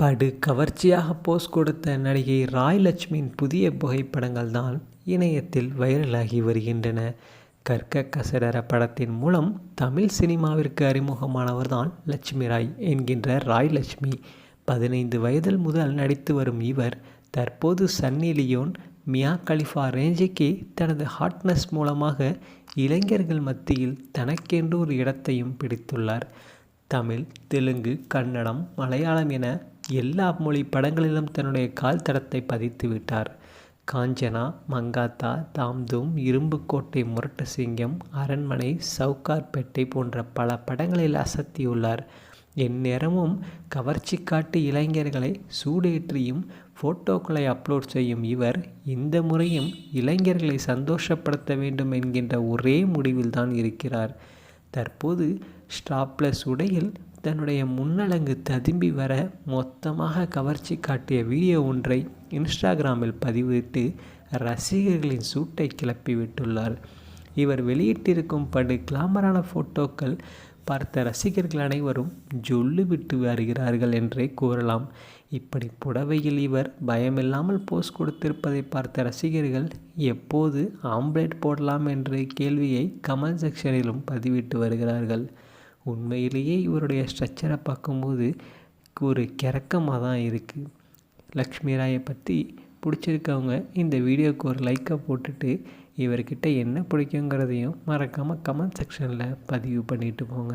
படு கவர்ச்சியாக போஸ் கொடுத்த நடிகை ராய் லட்சுமியின் புதிய புகைப்படங்கள் தான் இணையத்தில் வைரலாகி வருகின்றன. கற்க கசடர படத்தின் மூலம் தமிழ் சினிமாவிற்கு அறிமுகமானவர் தான் லட்சுமி ராய் என்கின்ற ராய் லட்சுமி பதினைந்து வயதில் முதல் நடித்து வரும் இவர் தற்போது சன்னி லியோன் மியா கலிஃபா ரேஞ்சுக்கு தனது ஹாட்னஸ் மூலமாக இளைஞர்கள் மத்தியில் தனக்கென்று ஒரு இடத்தையும் பிடித்துள்ளார். தமிழ் தெலுங்கு கன்னடம் மலையாளம் என எல்லா மொழி படங்களிலும் தன்னுடைய கால் தடத்தை பதித்து விட்டார். காஞ்சனா மங்காத்தா தாம்தூம் இரும்புக்கோட்டை முரட்டு சிங்கம் அரண்மனை சவுகார்பேட்டை போன்ற பல படங்களில் அசத்தியுள்ளார். எந்நேரமும் கவர்ச்சி காட்டு இளைஞர்களை சூடேற்றியும் ஃபோட்டோக்களை அப்லோட் செய்யும் இவர் இந்த முறையும் இளைஞர்களை சந்தோஷப்படுத்த வேண்டும் என்கின்ற ஒரே முடிவில்தான் இருக்கிறார். தற்போது ஸ்டாப்லெஸ் உடையில் தன்னுடைய முன்னலங்கு ததும்பி வர மொத்தமாக கவர்ச்சி காட்டிய வீடியோ ஒன்றை இன்ஸ்டாகிராமில் பதிவிட்டு ரசிகர்களின் சூட்டை கிளப்பி விட்டுள்ளார். இவர் வெளியிட்டிருக்கும் படு கிளாமரான ஃபோட்டோக்கள் பார்த்த ரசிகர்கள் அனைவரும் ஜொல்லு விட்டு வருகிறார்கள் என்றே கூறலாம். இப்படி புடவையில் இவர் பயமில்லாமல் போஸ் கொடுத்திருப்பதை பார்த்த ரசிகர்கள் எப்போது ஆம்லேட் போடலாம் என்ற கேள்வியை கமெண்ட் செக்ஷனிலும் பதிவிட்டு வருகிறார்கள். உண்மையிலேயே இவருடைய ஸ்ட்ரக்சரை பார்க்கும்போது ஒரு கிறக்கமாக தான் இருக்குது லக்ஷ்மி ராயை பற்றி பிடிச்சிருக்கவங்க இந்த வீடியோவுக்கு ஒரு லைக்கை போட்டுட்டு இவர்கிட்ட என்ன பிடிக்குங்கிறதையும் மறக்காமல் கமெண்ட் செக்ஷனில் பதிவு பண்ணிட்டு போங்க.